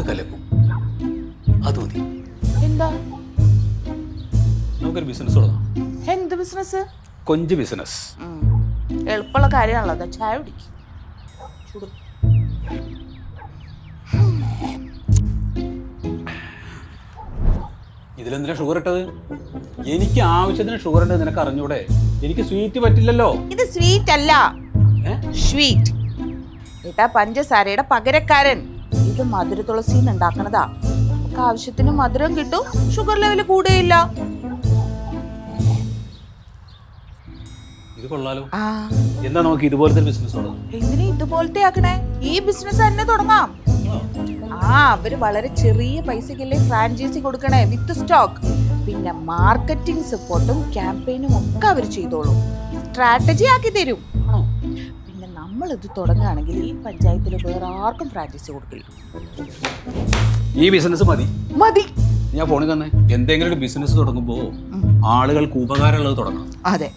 കലക്ക് കലക്കും. അത് മതി. എന്താ? നമുക്കൊരു ബിസിനസ് തുടങ്ങാം. എന്ത് ബിസിനസ് കൊഞ്ച് ബിസിനസ് എളുപ്പമുള്ള കാര്യമാണല്ലോ. അതാ ചായ കുടിക്കും. ചൂട്. ഇതിലെന്തിനാ ഷുഗർ ഇട്ടത്? എനിക്ക് ആവശ്യത്തിന് ഷുഗർ ഉണ്ട് നിനക്ക് അറിഞ്ഞൂടെ? എനിക്ക് സ്വീറ്റ് പറ്റില്ലല്ലോ. ഇത് സ്വീറ്റ് അല്ല. ഏ? സ്വീറ്റ് ഏട്ടാ പഞ്ചസാരയുടെ പകരക്കാരൻ. ഇത് മധുര തുളസിന്ന് ഉണ്ടാക്കണതാ നമുക്ക് ആവശ്യത്തിന് മധുരം കിട്ടും ഷുഗർ ലെവൽ കൂടുകയില്ല. എന്താ നമുക്ക് ഇതുപോലത്തെ ബിസിനസ് തുടങ്ങാം. എന്തിനാ ഇതുപോലത്തെ ആക്കണേ? ഈ ബിസിനസ് തന്നെ തുടങ്ങാം. ആ അവർ വളരെ ചെറിയ പൈസക്കല്ലേ ഫ്രാഞ്ചൈസി കൊടുക്കണേ വിത്ത് സ്റ്റോക്ക് പിന്നെ മാർക്കറ്റിംഗ് സപ്പോർട്ടും ക്യാമ്പയിനും ഒക്കെ അവർ ചെയ്തോളും. സ്ട്രാറ്റജി ആക്കി തരും. ഇത് തുടങ്ങുകയാണെങ്കിൽ ഈ പഞ്ചായത്തിൽ വേറെ ആർക്കും പ്രാക്ടീസ് കൊടുക്കില്ല. ഈ ബിസിനസ് മതി. മതി. ഞാൻ ഫോണിൽ തന്നെ. എന്തെങ്കിലും ഒരു ബിസിനസ് തുടങ്ങുമ്പോൾ ആളുകൾക്ക് ഉപകാരമുള്ളത് തുടങ്ങണം. അതെ.